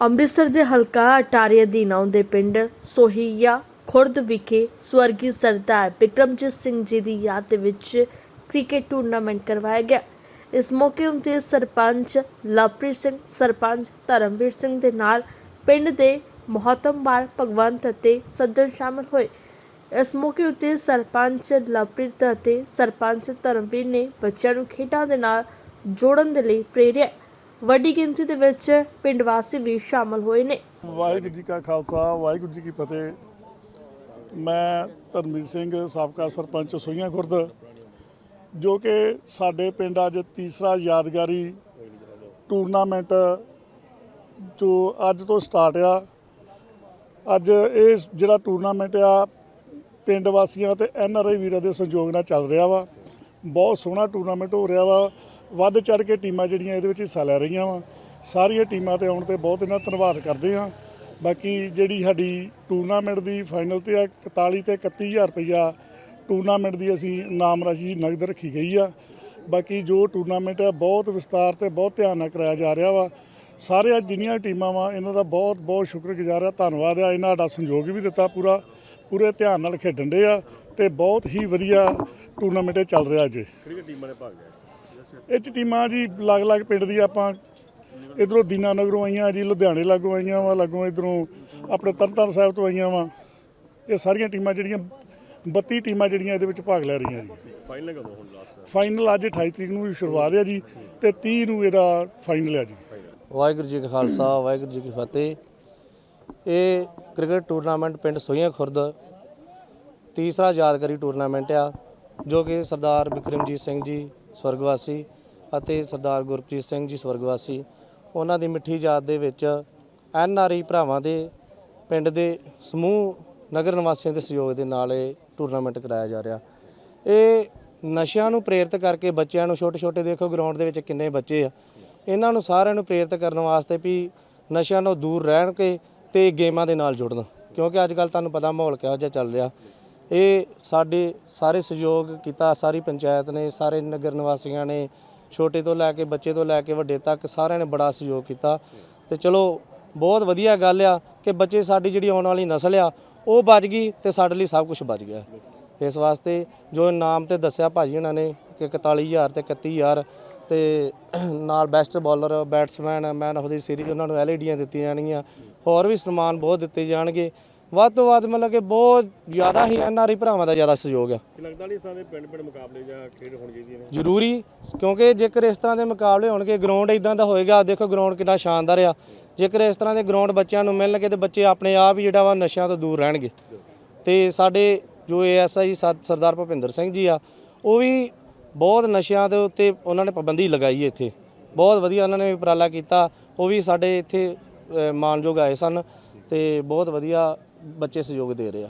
ਅੰਮ੍ਰਿਤਸਰ ਦੇ ਹਲਕਾ ਅਟਾਰੀ ਅਧੀਨ ਆਉਂਦੇ ਪਿੰਡ ਸੋਹੀਆ ਖੁਰਦ ਵਿਖੇ ਸਵਰਗੀ ਸਰਦਾਰ ਬਿਕਰਮਜੀਤ ਸਿੰਘ ਜੀ ਦੀ ਯਾਦ ਦੇ ਵਿੱਚ ਕ੍ਰਿਕਟ ਟੂਰਨਾਮੈਂਟ ਕਰਵਾਇਆ ਗਿਆ। ਇਸ ਮੌਕੇ ਉੱਤੇ ਸਰਪੰਚ ਲਵਪ੍ਰੀਤ ਸਿੰਘ, ਸਰਪੰਚ ਧਰਮਵੀਰ ਸਿੰਘ ਦੇ ਨਾਲ ਪਿੰਡ ਦੇ ਮਹਤਮਵਾਰ ਭਗਵੰਤ ਅਤੇ ਸੱਜਣ ਸ਼ਾਮਲ ਹੋਏ। ਇਸ ਮੌਕੇ ਉੱਤੇ ਸਰਪੰਚ ਲਵਪ੍ਰੀਤ ਅਤੇ ਸਰਪੰਚ ਧਰਮਵੀਰ ਨੇ ਬੱਚਿਆਂ ਨੂੰ ਖੇਡਾਂ ਦੇ ਨਾਲ ਜੋੜਨ ਦੇ ਲਈ ਪ੍ਰੇਰਿਆ ਵੱਡੀ ਗਿਣਤੀ ਦੇ ਵਿੱਚ ਪਿੰਡ ਵਾਸੀ ਵੀ ਸ਼ਾਮਲ ਹੋਏ ਨੇ। ਵਾਹਿਗੁਰੂ ਜੀ ਕਾ ਖਾਲਸਾ, ਵਾਹਿਗੁਰੂ ਜੀ ਕੀ ਫਤਿਹ। ਮੈਂ ਧਰਮਵੀਰ ਸਿੰਘ, ਸਾਬਕਾ ਸਰਪੰਚ ਸੋਈਆਂ ਖੁਰਦ, ਜੋ ਕਿ ਸਾਡੇ ਪਿੰਡ ਅੱਜ ਤੀਸਰਾ ਯਾਦਗਾਰੀ ਟੂਰਨਾਮੈਂਟ ਜੋ ਅੱਜ ਤੋਂ ਸਟਾਰਟ ਆ। ਅੱਜ ਇਹ ਜਿਹੜਾ ਟੂਰਨਾਮੈਂਟ ਆ, ਪਿੰਡ ਵਾਸੀਆਂ ਤੇ ਐਨ ਆਰ ਆਈ ਵੀਰਾਂ ਦੇ ਸਹਿਯੋਗ ਨਾਲ ਚੱਲ ਰਿਹਾ ਵਾ। ਬਹੁਤ ਸੋਹਣਾ ਟੂਰਨਾਮੈਂਟ ਹੋ ਰਿਹਾ ਵਾ। ਵੱਧ ਚੜ ਕੇ ਟੀਮਾਂ ਜਿਹੜੀਆਂ ਇਹਦੇ ਵਿੱਚ ਹਿੱਸਾ ਲੈ ਰਹੀਆਂ ਵਾ। ਸਾਰੀਆਂ ਟੀਮਾਂ ਤੇ ਆਉਣ ਤੇ ਬਹੁਤ ਇਹਨਾਂ ਧੰਨਵਾਦ ਕਰਦੇ ਹਾਂ। ਬਾਕੀ ਜਿਹੜੀ ਸਾਡੀ ਟੂਰਨਾਮੈਂਟ ਦੀ ਫਾਈਨਲ ਤੇ ਆ 41 ਤੇ 31000 ਰੁਪਈਆ ਟੂਰਨਾਮੈਂਟ ਦੀ ਅਸੀਂ ਨਾਮ ਰਾਸ਼ੀ ਨਗਦ ਰੱਖੀ ਗਈ ਆ। ਬਾਕੀ ਜੋ ਟੂਰਨਾਮੈਂਟ ਹੈ ਬਹੁਤ ਵਿਸਤਾਰ ਤੇ ਬਹੁਤ ਧਿਆਨ ਨਾਲ ਕਰਾਇਆ ਜਾ ਰਿਹਾ ਵਾ। ਸਾਰੇ ਜਿੰਨੀਆਂ ਟੀਮਾਂ ਵਾ, ਇਹਨਾਂ ਦਾ ਬਹੁਤ ਬਹੁਤ ਸ਼ੁਕਰਗੁਜ਼ਾਰ ਆ, ਧੰਨਵਾਦ ਆ। ਇਹਨਾਂ ਸਾਡਾ ਸਹਿਯੋਗ ਵੀ ਦਿੱਤਾ ਪੂਰਾ, ਪੂਰੇ ਧਿਆਨ ਨਾਲ ਖੇਡਣ ਦੇ ਆ ਤੇ ਬਹੁਤ ਹੀ ਵਧੀਆ ਟੂਰਨਾਮੈਂਟ ਇਹ ਚੱਲ ਰਿਹਾ ਅੱਜ। ਕਿਹੜੀਆਂ ਟੀਮਾਂ ਨੇ ਭਾਗ ਲਿਆ? ਇਹ 'ਚ ਟੀਮਾਂ ਜੀ ਅਲੱਗ-ਅਲੱਗ ਪਿੰਡ ਦੀ ਆਪਾਂ ਇਧਰੋਂ ਦੀਨਾ ਨਗਰੋਂ ਆਈਆਂ ਜੀ ਲੁਧਿਆਣੇ ਲਾਗੋਂ ਆਈਆਂ ਵਾ ਲਾਗੋਂ ਇਧਰੋਂ ਆਪਣੇ ਤਰਨਤਾਰਨ ਸਾਹਿਬ ਤੋਂ ਆਈਆਂ ਵਾ। ਇਹ ਸਾਰੀਆਂ ਟੀਮਾਂ ਜਿਹੜੀਆਂ 32 ਟੀਮਾਂ ਜਿਹੜੀਆਂ ਇਹਦੇ ਵਿੱਚ ਭਾਗ ਲੈ ਰਹੀਆਂ ਜੀ। ਫਾਈਨਲ ਕਦੋਂ ਹੁਣ ਲਾਸਟ ਫਾਈਨਲ ਅੱਜ 28 ਤਰੀਕ ਨੂੰ ਸ਼ੁਰੂਆਤ ਹੈ ਜੀ ਤੇ 30 ਨੂੰ ਇਹਦਾ ਫਾਈਨਲ ਹੈ ਜੀ। ਵਾਹਿਗੁਰੂ ਜੀ ਕਾ ਖਾਲਸਾ ਵਾਹਿਗੁਰੂ ਜੀ ਕੀ ਫਤਿਹ। ਇਹ ਕ੍ਰਿਕਟ ਟੂਰਨਾਮੈਂਟ ਪਿੰਡ ਸੋਈਆਂ ਖੁਰਦ ਤੀਸਰਾ ਯਾਦਗਾਰੀ ਟੂਰਨਾਮੈਂਟ ਆ ਜੋ ਕਿ ਸਰਦਾਰ ਬਿਕਰਮਜੀਤ ਸਿੰਘ ਜੀ ਸਵਰਗਵਾਸੀ ਅਤੇ ਸਰਦਾਰ ਗੁਰਪ੍ਰੀਤ ਸਿੰਘ ਜੀ ਸਵਰਗਵਾਸੀ। ਉਹਨਾਂ ਦੀ ਮਿੱਠੀ ਯਾਦ ਦੇ ਵਿੱਚ ਐਨ ਆਰ ਆਈ ਭਰਾਵਾਂ ਦੇ ਪਿੰਡ ਦੇ ਸਮੂਹ ਨਗਰ ਨਿਵਾਸੀਆਂ ਦੇ ਸਹਿਯੋਗ ਦੇ ਨਾਲ ਇਹ ਟੂਰਨਾਮੈਂਟ ਕਰਾਇਆ ਜਾ ਰਿਹਾ। ਇਹ ਨਸ਼ਿਆਂ ਨੂੰ ਪ੍ਰੇਰਿਤ ਕਰਕੇ ਬੱਚਿਆਂ ਨੂੰ ਛੋਟੇ ਛੋਟੇ ਦੇਖੋ ਗਰਾਊਂਡ ਦੇ ਵਿੱਚ ਕਿੰਨੇ ਬੱਚੇ ਆ। ਇਹਨਾਂ ਨੂੰ ਸਾਰਿਆਂ ਨੂੰ ਪ੍ਰੇਰਿਤ ਕਰਨ ਵਾਸਤੇ ਵੀ ਨਸ਼ਿਆਂ ਤੋਂ ਦੂਰ ਰਹਿਣ ਕੇ ਤੇ ਗੇਮਾਂ ਦੇ ਨਾਲ ਜੁੜਨ। ਕਿਉਂਕਿ ਅੱਜ ਕੱਲ ਤੁਹਾਨੂੰ ਪਤਾ ਮਾਹੌਲ ਕਿਹੋ ਜਿਹਾ ਚੱਲ ਰਿਹਾ। ਇਹ ਸਾਡੇ ਸਾਰੇ ਸਹਿਯੋਗ ਕੀਤਾ, ਸਾਰੀ ਪੰਚਾਇਤ ਨੇ, ਸਾਰੇ ਨਗਰ ਨਿਵਾਸੀਆਂ ਨੇ, ਛੋਟੇ ਤੋਂ ਲੈ ਕੇ ਬੱਚੇ ਤੋਂ ਲੈ ਕੇ ਵੱਡੇ ਤੱਕ ਸਾਰਿਆਂ ਨੇ ਬੜਾ ਸਹਿਯੋਗ ਕੀਤਾ। ਤੇ ਚਲੋ, ਬਹੁਤ ਵਧੀਆ ਗੱਲ ਆ ਕਿ ਬੱਚੇ ਸਾਡੀ ਜਿਹੜੀ ਆਉਣ ਵਾਲੀ ਨਸਲ ਆ, ਉਹ ਬਚ ਗਈ ਤੇ ਸਾਡੇ ਲਈ ਸਭ ਕੁਝ ਬਚ ਗਿਆ। ਇਸ ਵਾਸਤੇ ਜੋ ਇਨਾਮ ਤੇ ਦੱਸਿਆ ਭਾਜੀ ਉਹਨਾਂ ਨੇ ਕਿ 41000 ਤੇ 31000 ਤੇ ਨਾਲ best bowler batsman man of the series ਉਹਨਾਂ ਨੂੰ ਐਲਈਡੀਆਂ ਦਿੱਤੀਆਂ ਜਾਣਗੀਆਂ। ਹੋਰ ਵੀ ਸਨਮਾਨ ਬਹੁਤ ਦਿੱਤੇ ਜਾਣਗੇ। ਵੱਧ ਤੋਂ ਵੱਧ ਮਤਲਬ ਕਿ ਬਹੁਤ ਜ਼ਿਆਦਾ ਹੀ ਐਨਆਰਆਈ ਭਰਾਵਾਂ ਦਾ ਜ਼ਿਆਦਾ ਸਹਿਯੋਗ ਆ। ਕਿ ਲੱਗਦਾ ਨਹੀਂ ਇਸ ਤਰ੍ਹਾਂ ਦੇ ਪਿੰਡ ਪਿੰਡ ਮੁਕਾਬਲੇ ਜਾਂ ਖੇਡ ਹੋਣ ਚਾਹੀਦੀਆਂ ਨੇ ਜ਼ਰੂਰੀ ਕਿਉਂਕਿ ਜੇਕਰ ਇਸ ਤਰ੍ਹਾਂ ਦੇ ਮੁਕਾਬਲੇ ਹੋਣਗੇ ਗਰਾਊਂਡ ਇਦਾਂ ਦਾ ਹੋਏਗਾ ਦੇਖੋ ਗਰਾਊਂਡ ਕਿੰਨਾ ਸ਼ਾਨਦਾਰ ਆ। ਜੇਕਰ ਇਸ ਤਰ੍ਹਾਂ ਦੇ ਗਰਾਊਂਡ ਬੱਚਿਆਂ ਨੂੰ ਮਿਲਣਗੇ ਤੇ ਬੱਚੇ ਆਪਣੇ ਆਪ ਹੀ ਜਿਹੜਾ ਵਾ ਨਸ਼ਿਆਂ ਤੋਂ ਦੂਰ ਰਹਿਣਗੇ। ਤੇ ਸਾਡੇ ਜੋ ਏਐਸਆਈ ਸਰਦਾਰ ਭੁਪਿੰਦਰ ਸਿੰਘ ਜੀ ਆ ਉਹ ਵੀ ਬਹੁਤ ਨਸ਼ਿਆਂ ਦੇ ਉੱਤੇ ਉਹਨਾਂ ਨੇ ਪਾਬੰਦੀ ਲਗਾਈ ਹੈ ਇੱਥੇ। ਬਹੁਤ ਵਧੀਆ ਉਹਨਾਂ ਨੇ ਉਪਰਾਲਾ ਕੀਤਾ ਉਹ ਵੀ ਸਾਡੇ ਇੱਥੇ ਅ, ਮਾਣਯੋਗ ਆਏ ਸਨ ਤੇ ਬਹੁਤ ਵਧੀਆ ਬੱਚੇ ਸਹਿਯੋਗ ਦੇ ਰਹੇ ਆ।